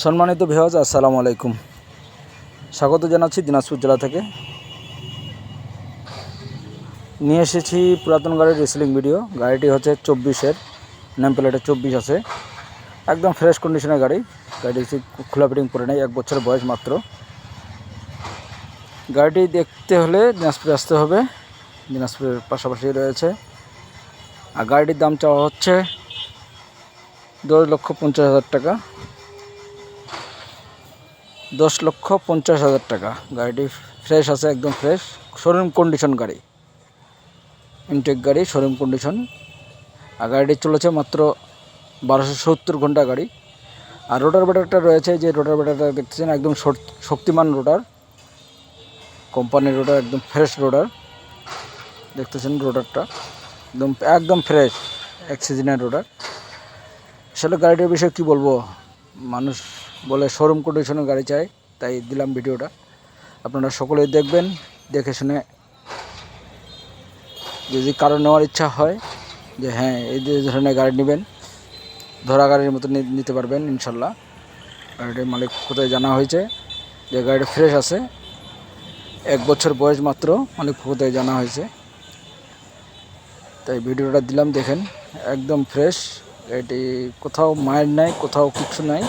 সম্মানিত ভিওয়াজ আসসালামু আলাইকুম। স্বাগত জানাচ্ছি দিনাজপুর জেলা থেকে। নিয়ে এসেছি পুরাতন গাড়ির রেসলিং ভিডিও। গাড়িটি হচ্ছে চব্বিশের, নেম প্লেটে চব্বিশ আছে। একদম ফ্রেশ কন্ডিশনের গাড়ি। গাড়িটি খোলা ফিটিং করে নেই, এক বছর বয়স মাত্র। গাড়িটি দেখতে হলে দিনাজপুরে আসতে হবে। দিনাজপুরের পাশাপাশি রয়েছে। আর গাড়িটির দাম চাওয়া হচ্ছে দশ লক্ষ পঞ্চাশ হাজার টাকা। দশ লক্ষ পঞ্চাশ হাজার টাকা। গাড়িটি ফ্রেশ আছে, একদম ফ্রেশ শোরুম কন্ডিশন গাড়ি। ইনটেক গাড়ি শোরুম কন্ডিশন আর গাড়িটি চলেছে মাত্র বারোশো সত্তর ঘণ্টা গাড়ি। আর রোটার ব্যাটারটা রয়েছে, যে রোটার ব্যাটারটা দেখতেছেন, একদম শক্তিমান রোটার কোম্পানির রোটার একদম ফ্রেশ রোটার দেখতেছেন রোটারটা একদম একদম ফ্রেশ এক সিজনের রোটার আসলে গাড়িটার বিষয়ে কী বলব? মানুষ বলে শোরুম কন্ডিশনের গাড়ি চাই, তাই দিলাম ভিডিওটা। আপনারা সকলেই দেখবেন, দেখে শুনে যদি কারও নেওয়ার ইচ্ছা হয়, যে হ্যাঁ এই ধরনের গাড়ি নেবেন, ধরা গাড়ির মতো নিতে পারবেন, ইনশাল্লাহ। গাড়িটির মালিক কোথায় জানা হয়েছে, যে গাড়িটা ফ্রেশ আছে, এক বছর বয়স মাত্র মালিক কোথায় জানা হয়েছে। তাই ভিডিওটা দিলাম, দেখেন, একদম ফ্রেশ এটি কোথাও মায়ের নাই, কোথাও কিছু নাই।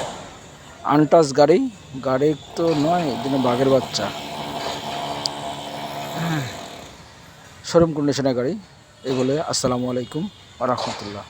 আনটাস গাড়ি গাড়ি তো নয়, এদিনে বাঘের বাচ্চা। শোরুম কন্ডিশনের গাড়ি, এগুলো, আসসালামু আলাইকুম রহমতুল্লাহ।